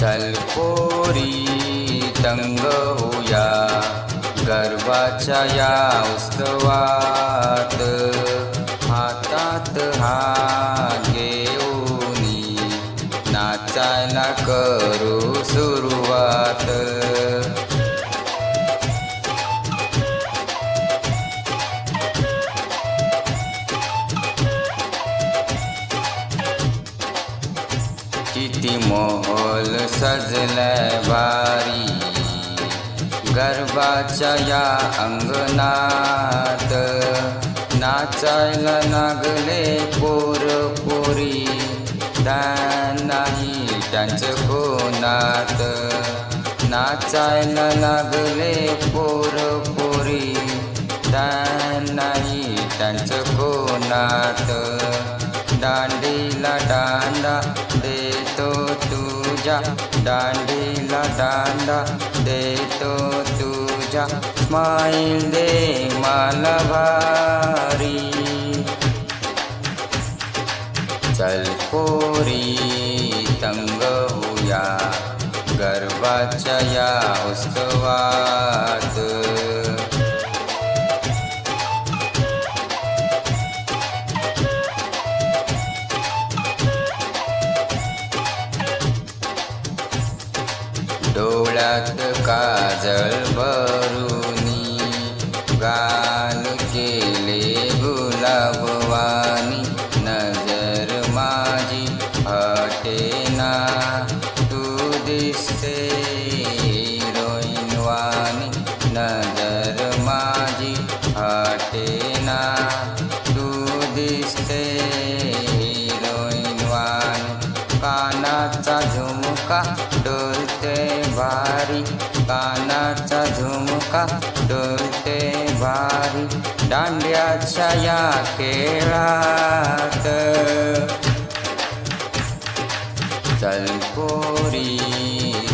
चल तंग होया गरबाच्या या उत्सवात किती मोहोल सजलाय बारी गर्भाच्या या अंगणात नाचायला नागले पोर पोरी. ध्यान नाही त्यांचं कोणात. नाचायला लागले पोर पोरी. ध्यान नाही त्यांचं कोणात. दांडीला दांडा तुझ्या दांडीला दांडा देतो तुझ्या स्माईल दे मला भारी चल पोरी तंग होया गर्वाच्या या उत्सवात. डोळ्यात काजळ भरुनी गान केले गुलाबवानी नजर माझी हटेना तू दिसते. कानाचा झुमका डोलते भारी. दांड्याच्या या खेळात. चलपोरी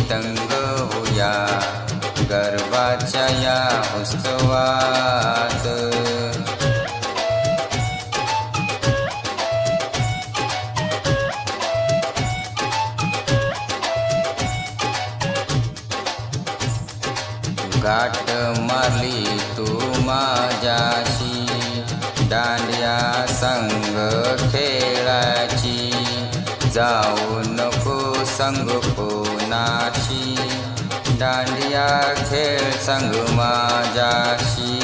तंग होया गर्वाच्या या उत्सवात. गाठ मारली तू माझ्याशी. दांड्या संग खेळाची जाऊ नको संग कोणाशी. दांडिया खेळ संग माझ्याशी.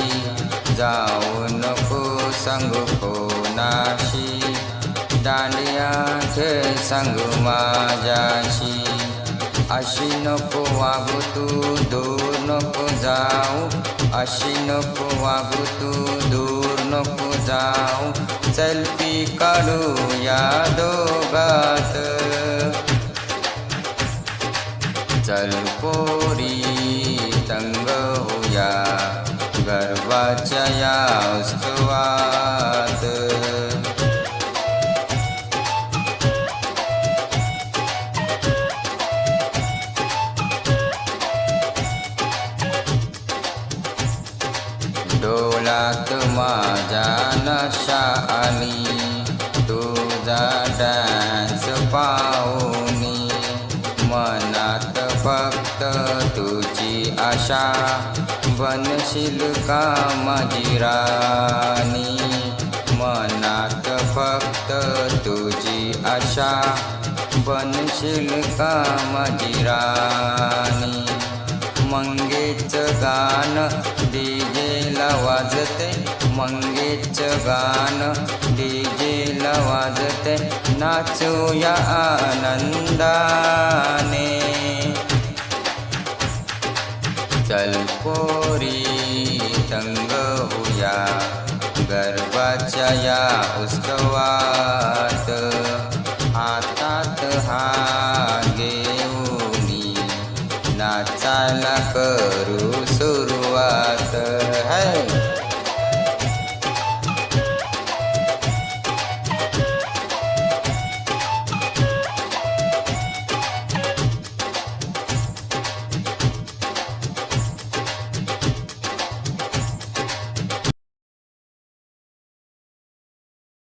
जाऊ नको संग कोणाशी. दांडिया खेळ संग माझ्याशी. अशी नको वागू तू दूर नको जाऊ. अशी नको वागू तू दूर नको जाऊ. सेल्फी काढू या दोघात. चल पोरी तंग होया गर्वाच्या या आली तुझा डान्स पाहुनी मनात फक्त तुझी आशा बनशील का माझी राणी? मनात फक्त तुझी आशा बनशील का माझी राणी? मंगेच गाणं डीजेला वाजते. मंगेच गाणं डीजेला वाजते. नाचूया आनंदाने. चल पोरी तंग होया गर्वाच्या या उत्सवात.